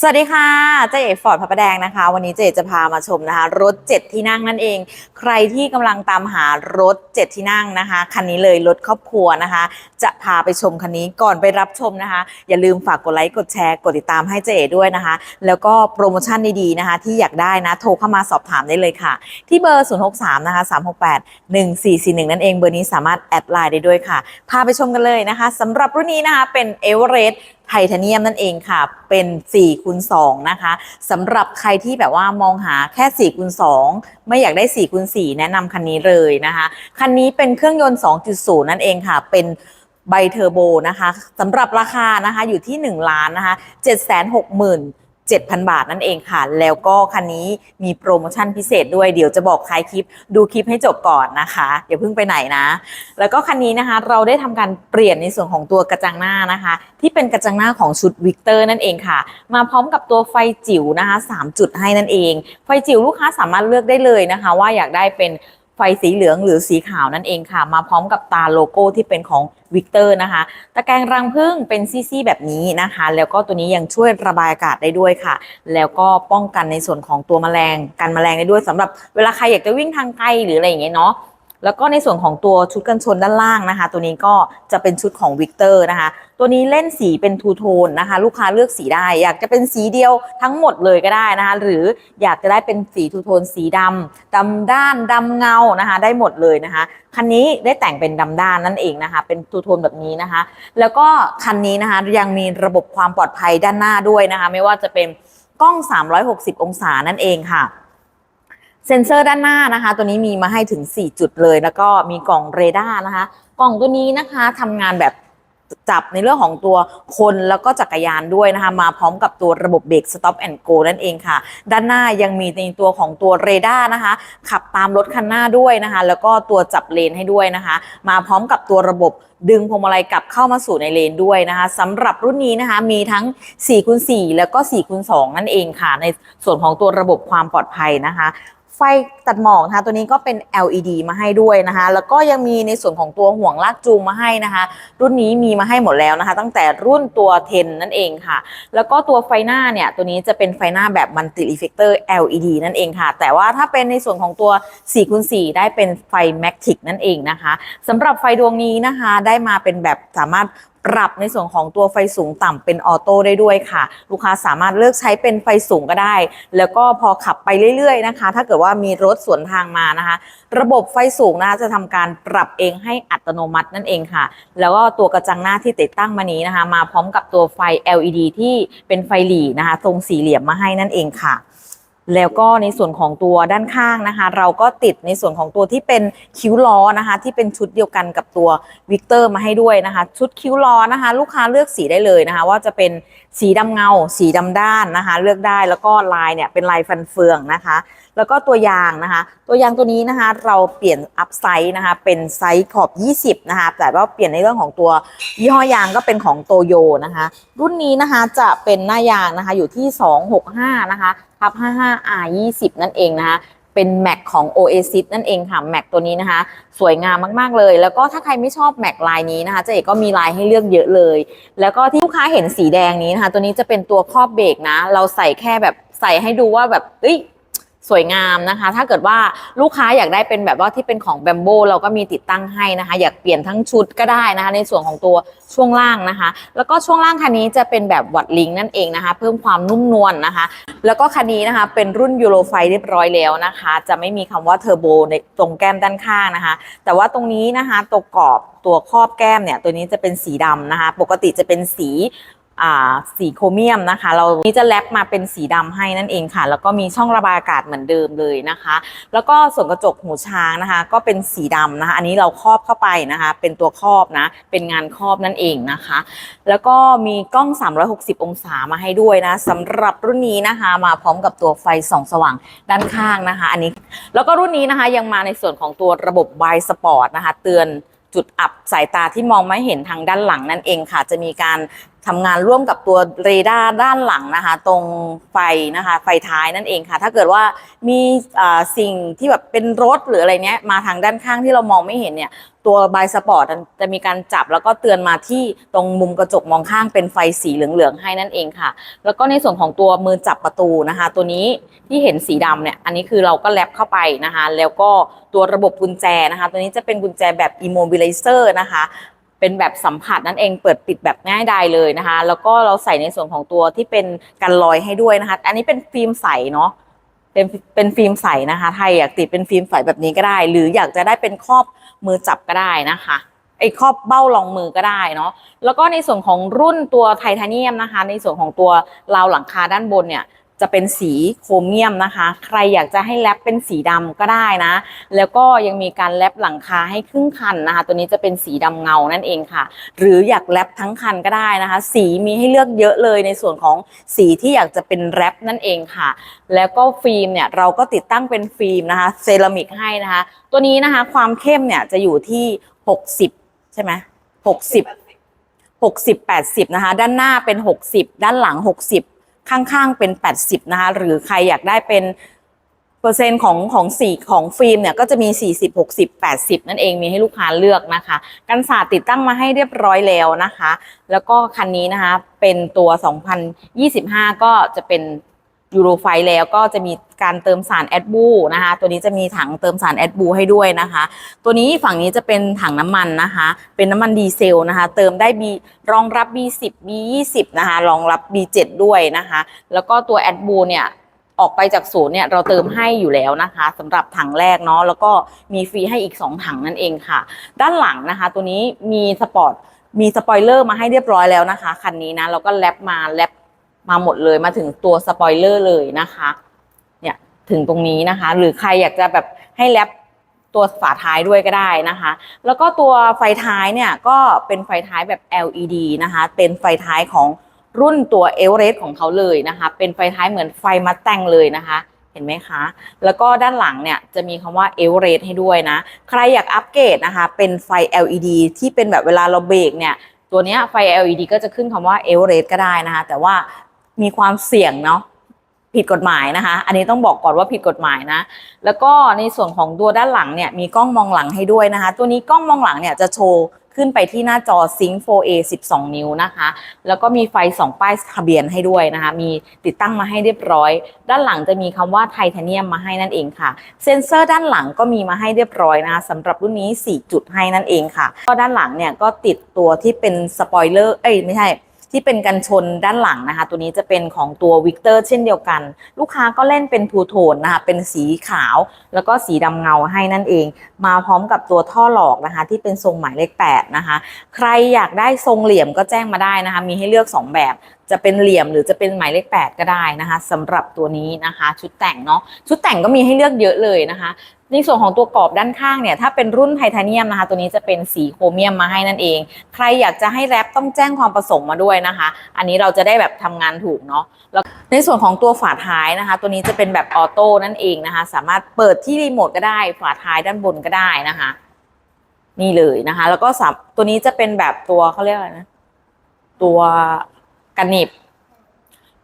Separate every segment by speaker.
Speaker 1: สวัสดีค่ะเจ๊เอ๋ฟอร์ดพระประแดงนะคะ วันนี้เจ๊จะพามาชมนะคะ รถ 7 ที่นั่งนั่นเอง ใครที่กำลังตามหารถ 7 ที่นั่งนะคะ คันนี้เลยรถครอบครัวนะคะ จะพาไปชมคันนี้ก่อนไปรับชมนะคะ อย่าลืมฝากกดไลค์กดแชร์กดติดตามให้เจ๊เอ๋ด้วยนะคะ แล้วก็โปรโมชั่นดีๆนะคะ ที่อยากได้นะโทรเข้ามาสอบถามได้เลยค่ะ ที่เบอร์ 063 นะคะ 368 1441 นั่นเองเบอร์นี้สามารถแอดไลน์ได้ด้วยค่ะพาไปชมกันเลยนะคะสำหรับรุ่นนี้นะคะเป็นเอเวอเรสต์ ไทเทเนียมนั่นเองค่ะ เป็น4คูณ2นะคะสำหรับใครที่แบบว่ามองหาแค่4คูณ2ไม่อยากได้4คูณ4แนะนำคันนี้เลยนะคะ คันนี้เป็นเครื่องยนต์ 2.0 นั่นเองค่ะ เป็นไบเทอร์โบนะคะสำหรับราคานะคะอยู่ที่ 1 ล้านนะคะ760,000 7,000 บาทนั่นเองค่ะ แล้วก็คันนี้มีโปรโมชั่นพิเศษด้วยเดี๋ยวจะบอกท้ายคลิป ดูคลิปให้จบก่อนนะคะอย่าเพิ่งไปไหนนะ แล้วก็คันนี้นะคะ เราได้ทำการเปลี่ยนในส่วนของตัวกระจังหน้านะคะ ที่เป็นกระจังหน้าของชุดวิกเตอร์นั่นเองค่ะ มาพร้อมกับตัวไฟจิ๋วนะคะ3จุดให้นั่นเอง ไฟจิ๋วลูกค้าสามารถเลือกได้เลยนะคะ ว่าอยากได้เป็นไฟสีเหลืองหรือสีขาวนั่นเองค่ะ มาพร้อมกับตาโลโก้ที่เป็นของ วิกเตอร์นะคะ ตะแกรงรังผึ้งเป็นซี่ๆแบบนี้นะคะ แล้วก็ตัวนี้ยังช่วยระบายอากาศได้ด้วยค่ะ แล้วก็ป้องกันในส่วนของตัวแมลงกันแมลงได้ด้วยสำหรับเวลาใครอยากจะวิ่งทางไกลหรืออะไรอย่างเงี้ยเนาะ แล้วก็ในส่วนของตัวชุดกันชนด้านล่างนะคะ ตัวนี้ก็จะเป็นชุดของวิกเตอร์นะคะ ตัวนี้เล่นสีเป็นทูโทนนะคะ ลูกค้าเลือกสีได้ อยากจะเป็นสีเดียวทั้งหมดเลยก็ได้นะคะ หรืออยากจะได้เป็นสีทูโทนสีดำดำด้านดำเงานะคะ ได้หมดเลยนะคะคันนี้ได้แต่งเป็นดำด้านนั่นเองนะคะ เป็นทูโทนแบบนี้นะคะ แล้วก็คันนี้นะคะยังมีระบบความปลอดภัยด้านหน้าด้วยนะคะ ไม่ว่าจะเป็นกล้อง 360 องศานั่นเองค่ะ เซ็นเซอร์ด้านหน้านะคะ ตัวนี้มีมาให้ถึง 4 จุดเลย แล้วก็มีกล่องเรดาร์นะคะ กล่องตัวนี้นะคะทำงานแบบจับในเรื่องของตัวคนแล้วก็จักรยานด้วยนะคะ มาพร้อมกับตัวระบบเบรก stop and go นั่นเองค่ะ ด้านหน้ายังมีในตัวของตัวเรดาร์นะคะ ขับตามรถคันหน้าด้วยนะคะ แล้วก็ตัวจับเลนให้ด้วยนะคะ มาพร้อมกับตัวระบบดึงพวงมาลัยกลับเข้ามาสู่ในเลนด้วยนะคะสำหรับรุ่นนี้นะคะ มีทั้ง4คูณ4แล้วก็4คูณ2นั่นเองค่ะ ในส่วนของตัวระบบความปลอดภัยนะคะ ไฟตัดหมอกนะคะตัวนี้ก็เป็น LED มาให้ด้วยนะคะ แล้วก็ยังมีในส่วนของตัวห่วงลากจูงมาให้นะคะ รุ่นนี้มีมาให้หมดแล้วนะคะ ตั้งแต่รุ่นตัว10นั่นเองค่ะ แล้วก็ตัวไฟหน้าเนี่ยตัวนี้จะเป็นไฟหน้าแบบมันติ e เฟกเตอร์ LED นั่นเองค่ะ แต่ว่าถ้าเป็นในส่วนของตัว4คูณ4ได้เป็นไฟ Matic นั่นเองนะคะสำหรับไฟดวงนี้นะคะได้มาเป็นแบบสามารถ ปรับในส่วนของตัวไฟสูงต่ำเป็นออโต้ได้ด้วยค่ะ ลูกค้าสามารถเลือกใช้เป็นไฟสูงก็ได้ แล้วก็พอขับไปเรื่อย ๆ นะคะ ถ้าเกิดว่ามีรถสวนทางมานะคะ ระบบไฟสูงนะคะจะทำการปรับเองให้อัตโนมัตินั่นเองค่ะ แล้วก็ตัวกระจังหน้าที่ติดตั้งมานี้นะคะ มาพร้อมกับตัวไฟ LED ที่เป็นไฟหลีนะคะ ทรงสี่เหลี่ยมมาให้นั่นเองค่ะ แล้วก็ในส่วนของตัวด้านข้างนะคะ เราก็ติดในส่วนของตัวที่เป็นคิ้วล้อนะคะ ที่เป็นชุดเดียวกันกับตัววิกเตอร์มาให้ด้วยนะคะ ชุดคิ้วล้อนะคะ ลูกค้าเลือกสีได้เลยนะคะ ว่าจะเป็นสีดำเงา สีดำด้านนะคะ เลือกได้แล้วก็ลายเนี่ยเป็นลายฟันเฟืองนะคะ แล้วก็ตัวยางนะคะ ตัวยางตัวนี้นะคะ เราเปลี่ยนอัพไซส์นะคะ เป็นไซส์ขอบ 20 นะคะ แต่ว่าเปลี่ยนในเรื่องของตัวยี่ห้อยางก็เป็นของโตโยนะคะ รุ่นนี้นะคะจะเป็นหน้ายางนะคะอยู่ที่ 265 นะคะทับ 55 R 20นั่นเองนะคะเป็นแม็กของ Oasis นั่นเองค่ะแม็กตัวนี้นะคะ สวยงามมาก ๆ เลย แล้วก็ถ้าใครไม่ชอบแม็กลายนี้นะคะเจ๊เอกก็มีลายให้เลือกเยอะเลย แล้วก็ที่ลูกค้าเห็นสีแดงนี้นะคะ ตัวนี้จะเป็นตัวครอบเบรกนะ เราใส่แค่แบบใส่ให้ดูว่าแบบเอ้ย สวยงามนะคะ ถ้าเกิดว่าลูกค้าอยากได้เป็นแบบว่าที่เป็นของแบมโบเราก็มีติดตั้งให้นะคะ อยากเปลี่ยนทั้งชุดก็ได้นะคะ ในส่วนของตัวช่วงล่างนะคะ แล้วก็ช่วงล่างคันนี้จะเป็นแบบวัดลิงนั่นเองนะคะ เพิ่มความนุ่มนวลนะคะ แล้วก็คันนี้นะคะเป็นรุ่นยูโรไฟเรียบร้อยแล้วนะคะ จะไม่มีคำว่าเทอร์โบในตรงแก้มด้านข้างนะคะ แต่ว่าตรงนี้นะคะตัวกรอบตัวครอบแก้มเนี่ยตัวนี้จะเป็นสีดำนะคะ ปกติจะเป็นสี สีโครเมียมนะคะ เรานี่จะแรปมาเป็นสีดำให้นั่นเองค่ะ แล้วก็มีช่องระบายอากาศเหมือนเดิมเลยนะคะ แล้วก็ส่วนกระจกหูช้างนะคะ ก็เป็นสีดำนะคะ อันนี้เราครอบเข้าไปนะคะ เป็นตัวครอบนะ เป็นงานครอบนั่นเองนะคะ แล้วก็มีกล้อง 360 องศามาให้ด้วยนะสำหรับรุ่นนี้นะคะ มาพร้อมกับตัวไฟส่องสว่างด้านข้างนะคะ อันนี้แล้วก็รุ่นนี้นะคะยังมาในส่วนของตัวระบบ b ายสปอร์ตนะคะ เตือนจุดอับสายตาที่มองไม่เห็นทางด้านหลังนั่นเองค่ะ จะมีการทำงานร่วมกับตัวเรดาร์ด้านหลังนะคะ ตรงไฟนะคะ ไฟท้ายนั่นเองค่ะ ถ้าเกิดว่ามีสิ่งที่แบบเป็นรถหรืออะไรเนี้ยมาทางด้านข้างที่เรามองไม่เห็นเนี่ย ตัวบายสปอร์ตจะมีการจับแล้วก็เตือนมาที่ตรงมุมกระจกมองข้างเป็นไฟสีเหลืองๆให้นั่นเองค่ะ แล้วก็ในส่วนของตัวมือจับประตูนะคะ ตัวนี้ที่เห็นสีดำเนี่ยอันนี้คือเราก็แลบเข้าไปนะคะ แล้วก็ตัวระบบกุญแจนะคะ ตัวนี้จะเป็นกุญแจแบบ immobilizer นะคะ เป็นแบบสัมผัสนั่นเองเปิดปิดแบบง่ายดายเลยนะคะ แล้วก็เราใส่ในส่วนของตัวที่เป็นกันลอยให้ด้วยนะคะ อันนี้เป็นฟิล์มใสเนาะเป็นเป็นฟิล์มใสนะคะ ไทยอยากติดเป็นฟิล์มใสแบบนี้ก็ได้ หรืออยากจะได้เป็นครอบมือจับก็ได้นะคะไอ้ครอบเบ้ารองมือก็ได้เนาะแล้วก็ในส่วนของรุ่นตัวไทเทเนียมนะคะ ในส่วนของตัวราวหลังคาด้านบนเนี่ย จะเป็นสีโครเมียมนะคะ ใครอยากจะให้แรปเป็นสีดำก็ได้นะ แล้วก็ยังมีการแรปหลังคาให้ครึ่งคันนะคะ ตัวนี้จะเป็นสีดำเงานั่นเองค่ะ หรืออยากแรปทั้งคันก็ได้นะคะ สีมีให้เลือกเยอะเลยในส่วนของสีที่อยากจะเป็นแรปนั่นเองค่ะ แล้วก็ฟิล์มเนี่ยเราก็ติดตั้งเป็นฟิล์มนะคะเซรามิกให้นะคะ ตัวนี้นะคะความเข้มเนี่ยจะอยู่ที่ 60 ใช่ไหม60 60 80นะคะ ด้านหน้าเป็น 60 ด้านหลัง 60 ข้างๆเป็น 80 นะคะ หรือใครอยากได้เป็นเปอร์เซ็นต์ของของสีของฟิล์มเนี่ยก็จะมี 40 60 80 นั่นเองมีให้ลูกค้าเลือกนะคะ กันศาสตร์ติดตั้งมาให้เรียบร้อยแล้วนะคะ แล้วก็คันนี้นะคะเป็นตัว 2025 ก็จะเป็น ยูโรไฟแล้วก็จะมีการเติมสารแอดบูนะคะ ตัวนี้จะมีถังเติมสารแอดบูให้ด้วยนะคะ ตัวนี้ฝั่งนี้จะเป็นถังน้ำมันนะคะ เป็นน้ำมันดีเซลนะคะ เติมได้ B รองรับ B10 B20 นะคะ รองรับ B7 ด้วยนะคะ แล้วก็ตัวแอดบูเนี่ยออกไปจากศูนย์เนี่ยเราเติมให้อยู่แล้วนะคะสำหรับถังแรกเนาะแล้วก็มีฟรีให้อีก 2 ถังนั่นเองค่ะ ด้านหลังนะคะ ตัวนี้มีสปอร์ตมีสปอยเลอร์มาให้เรียบร้อยแล้วนะคะ คันนี้นะเราก็แลบมาแลบ มาหมดเลยมาถึงตัวสปอยเลอร์เลยนะคะ เนี่ยถึงตรงนี้นะคะ หรือใครอยากจะแบบให้แลบตัวฝาท้ายด้วยก็ได้นะคะ แล้วก็ตัวไฟท้ายเนี่ยก็เป็นไฟท้ายแบบ LED นะคะ เป็นไฟท้ายของรุ่นตัวเอเวอเรสต์ของเขาเลยนะคะ เป็นไฟท้ายเหมือนไฟมัดแต่งเลยนะคะ เห็นไหมคะ แล้วก็ด้านหลังเนี่ยจะมีคำว่าเอเวอเรสต์ให้ด้วยนะ ใครอยากอัปเกรดนะคะ เป็นไฟ LED ที่เป็นแบบเวลาเราเบรกเนี่ย ตัวเนี้ยไฟ LED ก็จะขึ้นคำว่าเอเวอเรสต์ก็ได้นะคะ แต่ว่า มีความเสี่ยงเนาะผิดกฎหมายนะคะ อันนี้ต้องบอกก่อนว่าผิดกฎหมายนะ แล้วก็ในส่วนของตัวด้านหลังเนี่ยมีกล้องมองหลังให้ด้วยนะคะ ตัวนี้กล้องมองหลังเนี่ยจะโชว์ขึ้นไปที่หน้าจอ Sync 4A 12 นิ้วนะคะ แล้วก็มีไฟ 2 ป้ายทะเบียนให้ด้วยนะคะ มีติดตั้งมาให้เรียบร้อย ด้านหลังจะมีคำว่าไทเทเนียมมาให้นั่นเองค่ะ เซ็นเซอร์ด้านหลังก็มีมาให้เรียบร้อยนะคะสำหรับรุ่นนี้ 4 จุดให้นั่นเองค่ะ ก็ด้านหลังเนี่ยก็ติดตัวที่เป็นสปอยเลอร์ เอ้ยไม่ใช่ ที่เป็นกันชนด้านหลังนะคะ ตัวนี้จะเป็นของตัววิกเตอร์เช่นเดียวกัน ลูกค้าก็เล่นเป็นทูโทนนะคะ เป็นสีขาวแล้วก็สีดำเงาให้นั่นเอง มาพร้อมกับตัวท่อหลอกนะคะ ที่เป็นทรงหมายเลข8นะคะ ใครอยากได้ทรงเหลี่ยมก็แจ้งมาได้นะคะ มีให้เลือก 2 แบบจะเป็นเหลี่ยมหรือจะเป็นหมายเลข 8 ก็ได้นะคะสำหรับตัวนี้นะคะ ชุดแต่งเนาะชุดแต่งก็มีให้เลือกเยอะเลยนะคะ ในส่วนของตัวกรอบด้านข้างเนี่ยถ้าเป็นรุ่นไทเทเนียมนะคะ ตัวนี้จะเป็นสีโครเมียมมาให้นั่นเอง ใครอยากจะให้แรปต้องแจ้งความประสงค์มาด้วยนะคะ อันนี้เราจะได้แบบทำงานถูกเนาะแล้วในส่วนของตัวฝาท้ายนะคะ ตัวนี้จะเป็นแบบออโต้นั่นเองนะคะ สามารถเปิดที่รีโมทก็ได้ ฝาท้ายด้านบนก็ได้นะคะ นี่เลยนะคะ แล้วก็ตัวนี้จะเป็นแบบตัวเขาเรียกอะไรนะตัวกันหนีบ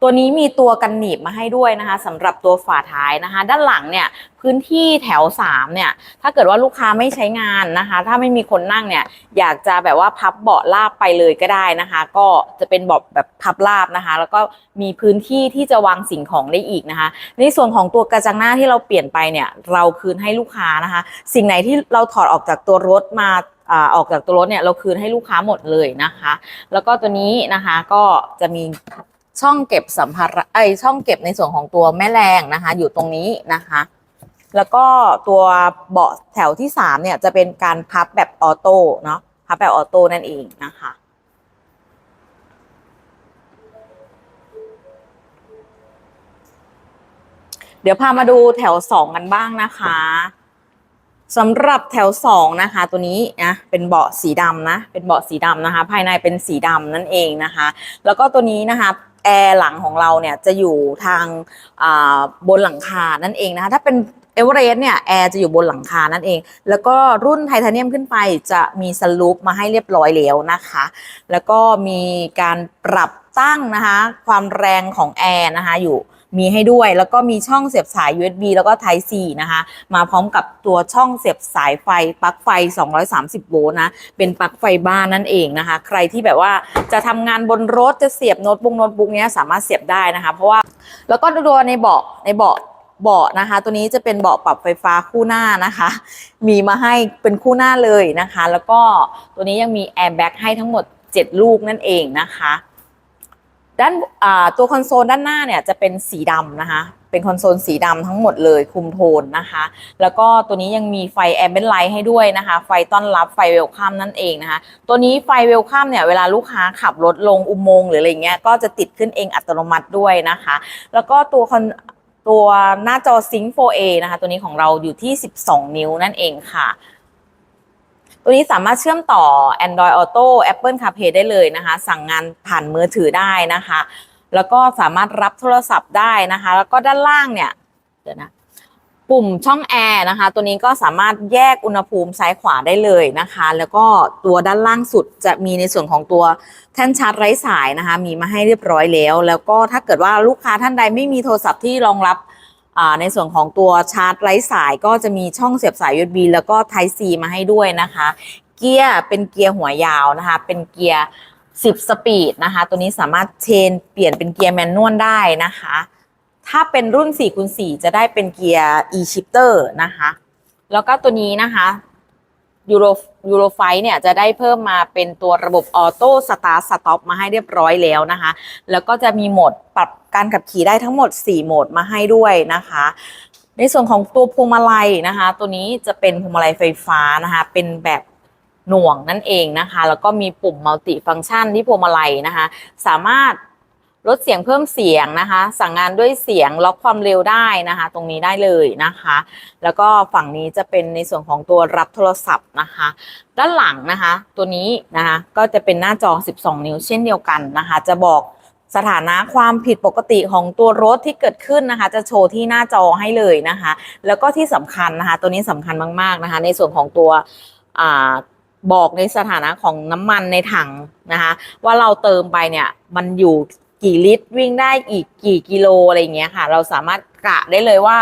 Speaker 1: ตัวนี้มีตัวกันหนีบมาให้ด้วยนะคะสำหรับตัวฝาท้ายนะคะ ด้านหลังเนี่ยพื้นที่แถว3เนี่ยถ้าเกิดว่าลูกค้าไม่ใช้งานนะคะ ถ้าไม่มีคนนั่งเนี่ยอยากจะแบบว่าพับเบาะลาบไปเลยก็ได้นะคะ ก็จะเป็นเบาะแบบพับลาบนะคะ แล้วก็มีพื้นที่ที่จะวางสิ่งของได้อีกนะคะ ในส่วนของตัวกระจังหน้าที่เราเปลี่ยนไปเนี่ยเราคืนให้ลูกค้านะคะ สิ่งไหนที่เราถอดออกจากตัวรถมาอ่าออกจากตัวรถเนี่ยเราคืนให้ลูกค้าหมดเลยนะคะ แล้วก็ตัวนี้นะคะก็จะมี ช่องเก็บสัมภาระไอช่องเก็บในส่วนของตัวแม่แรงนะคะ อยู่ตรงนี้นะคะ แล้วก็ตัวเบาะแถวที่สามเนี่ยจะเป็นการพับแบบออโต้เนาะพับแบบออโต้นั่นเองนะคะเดี๋ยวพามาดูแถวสองกันบ้างนะคะสำหรับแถวสองนะคะ ตัวนี้นะเป็นเบาะสีดำนะ เป็นเบาะสีดำนะคะ ภายในเป็นสีดำนั่นเองนะคะ แล้วก็ตัวนี้นะคะ แอร์หลังของเราเนี่ยจะอยู่ทางาบนหลังคานั่นเองนะคะถ้าเป็นเอเวอเรสต์เนี่ยแอร์จะอยู่บนหลังคานั่นเอง แล้วก็รุ่นไทเทเนียมขึ้นไปจะมีสลูปมาให้เรียบร้อยแล้วนะคะ แล้วก็มีการปรับตั้งนะคะ ความแรงของแอร์นะคะอยู่ มีให้ด้วย แล้วก็มีช่องเสียบสาย USB แล้วก็ Type C นะคะ มาพร้อมกับตัวช่องเสียบสายไฟปลั๊กไฟ 230 โวลต์นะ เป็นปลั๊กไฟบ้านนั่นเองนะคะ ใครที่แบบว่าจะทำงานบนรถจะเสียบโน้ตบุ๊กโน้ตบุ๊กเนี้ยสามารถเสียบได้นะคะ เพราะว่าแล้วก็ตัวในเบาะในเบาะเบาะนะคะ ตัวนี้จะเป็นเบาะปรับไฟฟ้าคู่หน้านะคะ มีมาให้เป็นคู่หน้าเลยนะคะ แล้วก็ตัวนี้ยังมีแอร์แบ็กให้ทั้งหมด 7 ลูกนั่นเองนะคะ ด้านตัวคอนโซลด้านหน้าเนี่ยจะเป็นสีดำนะคะ เป็นคอนโซลสีดำทั้งหมดเลยคุมโทนนะคะ แล้วก็ตัวนี้ยังมีไฟแอมเบนไลท์ให้ด้วยนะคะ ไฟต้อนรับไฟเวลคัมนั่นเองนะคะ ตัวนี้ไฟเวลคัมเนี่ยเวลาลูกค้าขับรถลงอุโมงค์หรืออะไรเงี้ยก็จะติดขึ้นเองอัตโนมัติด้วยนะคะ แล้วก็ตัวคอนตัวหน้าจอ Sync 4A นะคะ ตัวนี้ของเราอยู่ที่ 12 นิ้วนั่นเองค่ะ ตัวนี้สามารถเชื่อมต่อ Android Auto Apple CarPlay ได้เลยนะคะ สั่งงานผ่านมือถือได้นะคะ แล้วก็สามารถรับโทรศัพท์ได้นะคะ แล้วก็ด้านล่างเนี่ยเดี๋ยวนะปุ่มช่องแอร์นะคะ ตัวนี้ก็สามารถแยกอุณหภูมิซ้ายขวาได้เลยนะคะ แล้วก็ตัวด้านล่างสุดจะมีในส่วนของตัวแท่นชาร์จไร้สายนะคะ มีมาให้เรียบร้อยแล้ว แล้วก็ถ้าเกิดว่าลูกค้าท่านใดไม่มีโทรศัพท์ที่รองรับ ในส่วนของตัวชาร์จไร้สายก็จะมีช่องเสียบสาย USB แล้วก็ Type C มาให้ด้วยนะคะ เกียร์เป็นเกียร์หัวยาวนะคะ เป็นเกียร์ 10 สปีดนะคะ ตัวนี้สามารถเชนเปลี่ยนเป็นเกียร์แมนนวลได้นะคะ ถ้าเป็นรุ่น4คูณ4จะได้เป็นเกียร์ e-shifter นะคะ แล้วก็ตัวนี้นะคะยูโรยูโรไฟเนี่ยจะได้เพิ่มมาเป็นตัวระบบออโต้สตาร์สต็อปมาให้เรียบร้อยแล้วนะคะ แล้วก็จะมีโหมดปรับ การขับขี่ได้ทั้งหมด 4 โหมดมาให้ด้วยนะคะ ในส่วนของตัวพวงมาลัยนะคะ ตัวนี้จะเป็นพวงมาลัยไฟฟ้านะคะ เป็นแบบหน่วงนั่นเองนะคะ แล้วก็มีปุ่มมัลติฟัง c t ชันที่พวงมาลัยนะคะ สามารถลดเสียงเพิ่มเสียงนะคะ สั่งงานด้วยเสียงล็อกความเร็วได้นะคะ ตรงนี้ได้เลยนะคะ แล้วก็ฝั่งนี้จะเป็นในส่วนของตัวรับโทรศัพท์นะคะ ด้านหลังนะคะ ตัวนี้นะคะก็จะเป็นหน้าจอ 12 นิ้วเช่นเดียวกันนะคะ จะบอก สถานะความผิดปกติของตัวรถที่เกิดขึ้นนะคะ จะโชว์ที่หน้าจอให้เลยนะคะ แล้วก็ที่สำคัญนะคะ ตัวนี้สำคัญมาก ๆนะคะ ในส่วนของตัวอบอกในสถานะของน้ำมันในถังนะคะ ว่าเราเติมไปเนี่ยมันอยู่กี่ลิตรวิ่งได้อีกกี่กิโลอะไรอย่างเงี้ยค่ะ เราสามารถกะได้เลยว่า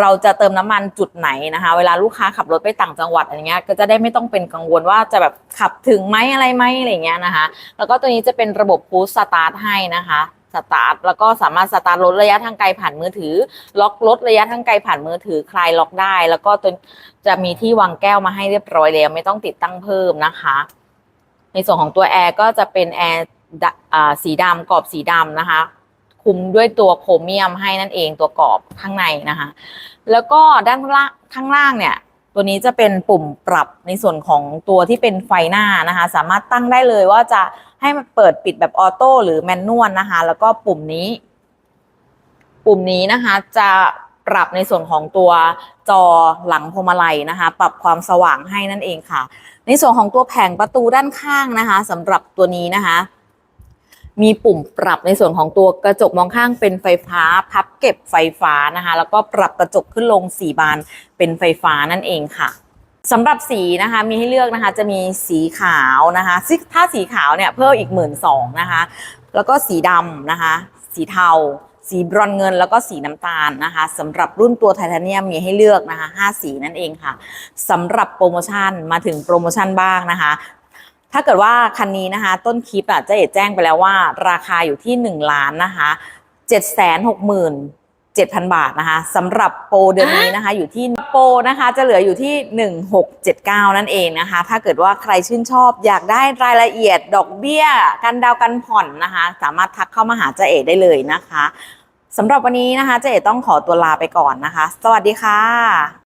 Speaker 1: เราจะเติมน้ำมันจุดไหนนะคะ เวลาลูกค้าขับรถไปต่างจังหวัดอะไรเงี้ยก็จะได้ไม่ต้องเป็นกังวลว่าจะแบบขับถึงไหมอะไรไหมอะไรเงี้ยนะคะ แล้วก็ตัวนี้จะเป็นระบบพุชสตาร์ทให้นะคะสตาร์ทแล้วก็สามารถสตาร์ทรถระยะทางไกลผ่านมือถือ ล็อกรถระยะทางไกลผ่านมือถือคลายล็อกได้ แล้วก็ตัวจะมีที่วางแก้วมาให้เรียบร้อยแล้วไม่ต้องติดตั้งเพิ่มนะคะ ในส่วนของตัวแอร์ก็จะเป็นแอร์สีดำกรอบสีดำนะคะ คุมด้วยตัวโครเมียมให้นั่นเองตัวกรอบข้างในนะคะ แล้วก็ด้านล่างข้างล่างเนี่ย ตัวนี้จะเป็นปุ่มปรับในส่วนของตัวที่เป็นไฟหน้านะคะ สามารถตั้งได้เลยว่าจะให้มันเปิดปิดแบบออโต้หรือแมนนวลนะคะ แล้วก็ปุ่มนี้ ปุ่มนี้นะคะจะปรับในส่วนของตัวจอหลังพวงมาลัยนะคะ ปรับความสว่างให้นั่นเองค่ะ ในส่วนของตัวแผงประตูด้านข้างนะคะสำหรับตัวนี้นะคะ มีปุ่มปรับในส่วนของตัวกระจกมองข้างเป็นไฟฟ้า พับเก็บไฟฟ้านะคะ แล้วก็ปรับกระจกขึ้นลง 4 บานเป็นไฟฟ้านั่นเองค่ะสำหรับสีนะคะมีให้เลือกนะคะจะมีสีขาวนะคะซึ่งถ้าสีขาวเนี่ยเพิ่มอีกหมื่นสองนะคะแล้วก็สีดำนะคะ สีเทา สีบรอนเงิน แล้วก็สีน้ำตาลนะคะสำหรับรุ่นตัวไทเทเนียมมีให้เลือกนะคะ5สีนั่นเองค่ะสำหรับโปรโมชั่นมาถึงโปรโมชั่นบ้างนะคะ ถ้าเกิดว่าคันนี้นะคะ ต้นคลิปอะเจะเอ๋แจ้งไปแล้วว่า ราคาอยู่ที่ 1 ล้านนะคะ7 6 0 0 0 7,000 บาทนะคะสำหรับโปรเดือนนี้นะคะ อยู่ที่โปรนะคะจะเหลืออยู่ที่ 1679 นั่นเองนะคะ ถ้าเกิดว่าใครชื่นชอบอยากได้รายละเอียดดอกเบี้ยกันดาวกันผ่อนนะคะ สามารถทักเข้ามาหาเจะเอ๋ได้เลยนะคะสำหรับวันนี้นะคะเจะเอ๋ต้องขอตัวลาไปก่อนนะคะ สวัสดีค่ะ